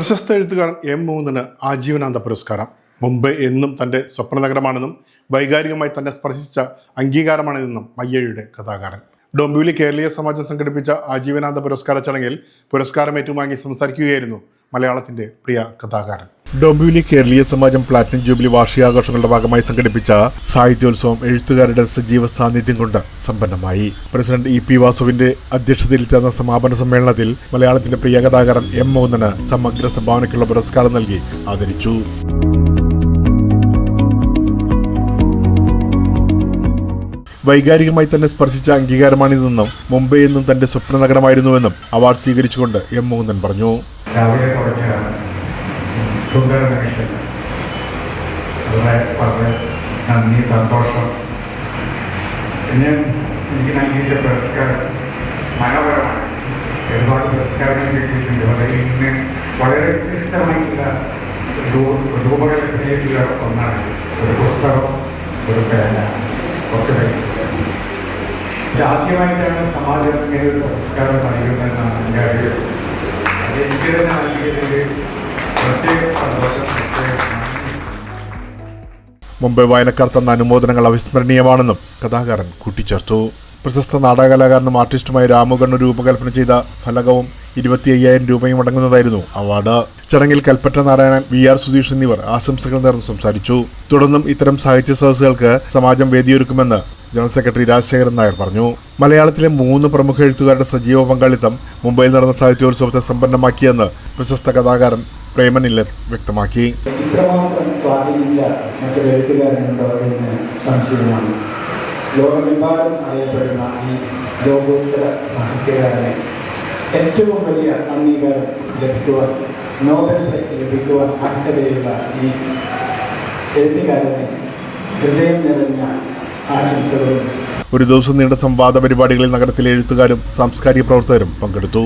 പ്രശസ്ത എഴുത്തുകാരൻ എം മൂന്നിന് ആജീവനാന്ത പുരസ്കാരം. മുംബൈ എന്നും തന്റെ സ്വപ്നനഗരമാണെന്നും വൈകാരികമായി തന്നെ സ്പർശിച്ച അംഗീകാരമാണിതെന്നും മയ്യഴിയുടെ കഥാകാരൻ. ഡോംബിവിലി കേരളീയ സമാജം സംഘടിപ്പിച്ച ആജീവനാന്ത പുരസ്കാര ചടങ്ങിൽ പുരസ്കാരം ഏറ്റുവാങ്ങി സംസാരിക്കുകയായിരുന്നു മലയാളത്തിന്റെ പ്രിയ കഥാകാരൻ. ഡൊംബിവിലി കേരളീയ സമാജം പ്ലാറ്റിനം ജൂബിലി വാർഷികാഘോഷങ്ങളുടെ ഭാഗമായി സംഘടിപ്പിച്ച സാഹിത്യോത്സവം എഴുത്തുകാരുടെ സജീവ സാന്നിധ്യം കൊണ്ട് സമ്പന്നമായി. പ്രസിഡന്റ് ഇ പി വാസുവിന്റെ അധ്യക്ഷതയിൽ ചേർന്ന സമാപന സമ്മേളനത്തിൽ മലയാളത്തിന്റെ പ്രിയ കഥാകാരൻ എം മോഹനന് സമഗ്ര സംഭാവനയ്ക്കുള്ള പുരസ്കാരം നൽകി ആദരിച്ചു. വൈകാരികമായി തന്നെ സ്പർശിച്ച അംഗീകാരമാണിതെന്നും മുംബൈ എന്നും തന്റെ സ്വപ്ന നഗരമായിരുന്നുവെന്നും അവാർഡ് സ്വീകരിച്ചുകൊണ്ട് എം മോഹനൻ പറഞ്ഞു. രാവിലെ തുടങ്ങിയ സുന്ദര മനുഷ്യൻ വളരെ വളരെ നന്ദി സന്തോഷം പിന്നെ എനിക്ക് നൽകിയ പുരസ്കാരം മനോഹരമാണ് ഒരുപാട് പുരസ്കാരങ്ങൾ കിട്ടിയിട്ടുണ്ട് വളരെ ഇന്ന് വളരെ വ്യത്യസ്തമായിട്ടുള്ള രൂ- രൂപകൽപ്പനയായിട്ടുള്ള ഒന്നാണ് ഒരു പുസ്തകം ഒരു പേന കുറച്ച് പൈസ ഇത് ആദ്യമായിട്ടാണ് സമാജം ഇങ്ങനെ ഒരു പുരസ്കാരം നൽകുന്നതെന്നാണ് മുംബൈ വായനക്കാർ തന്ന അനുമോദനങ്ങൾ അവിസ്മരണീയമാണെന്നും കഥാകാരൻ കൂട്ടിച്ചേർത്തു. പ്രശസ്ത നാടകകലാകാരനും ആർട്ടിസ്റ്റുമായ രാമുകണ്ണു രൂപകൽപ്പന ചെയ്ത ഫലകവും ഇരുപത്തി അയ്യായിരം രൂപയും അടങ്ങുന്നതായിരുന്നു അവാർഡ്. ചടങ്ങിൽ കൽപ്പറ്റ നാരായണൻ വി ആർ സുധീഷ് എന്നിവർ ആശംസകൾ നേർന്ന് സംസാരിച്ചു. തുടർന്നും ഇത്തരം സാഹിത്യ സദസ്സുകൾക്ക് സമാജം വേദിയൊരുക്കുമെന്ന് ജനറൽ സെക്രട്ടറി രാജശേഖരൻ നായർ പറഞ്ഞു. മലയാളത്തിലെ മൂന്ന് പ്രമുഖ എഴുത്തുകാരുടെ സജീവ പങ്കാളിത്തം മുംബൈയിൽ നടന്ന സാഹിത്യോത്സവത്തെ സമ്പന്നമാക്കിയെന്ന് പ്രശസ്ത കഥാകാരൻ പ്രേമൻ ഇല്ലർ വ്യക്തമാക്കി. ഇത്രമാത്രം സ്വാധീനിച്ച മറ്റൊരു എഴുത്തുകാരനുണ്ടോ എന്ന് സംശയമാണ്. ലോകമെമ്പാടും അറിയപ്പെടുന്ന ഈ ലോകോത്തര സാഹിത്യകാരനെ ഏറ്റവും വലിയ അംഗീകാരം ലഭിക്കുവാൻ നോബൽ പ്രൈസ് ലഭിക്കുവാൻ അർഹതയുള്ള ഈ എഴുത്തുകാരനെ ഹൃദയം നിറഞ്ഞ ആശംസകളും. ഒരു ദിവസം നീണ്ട സംവാദ പരിപാടികളിൽ നഗരത്തിലെ എഴുത്തുകാരും സാംസ്കാരിക പ്രവർത്തകരും പങ്കെടുത്തു.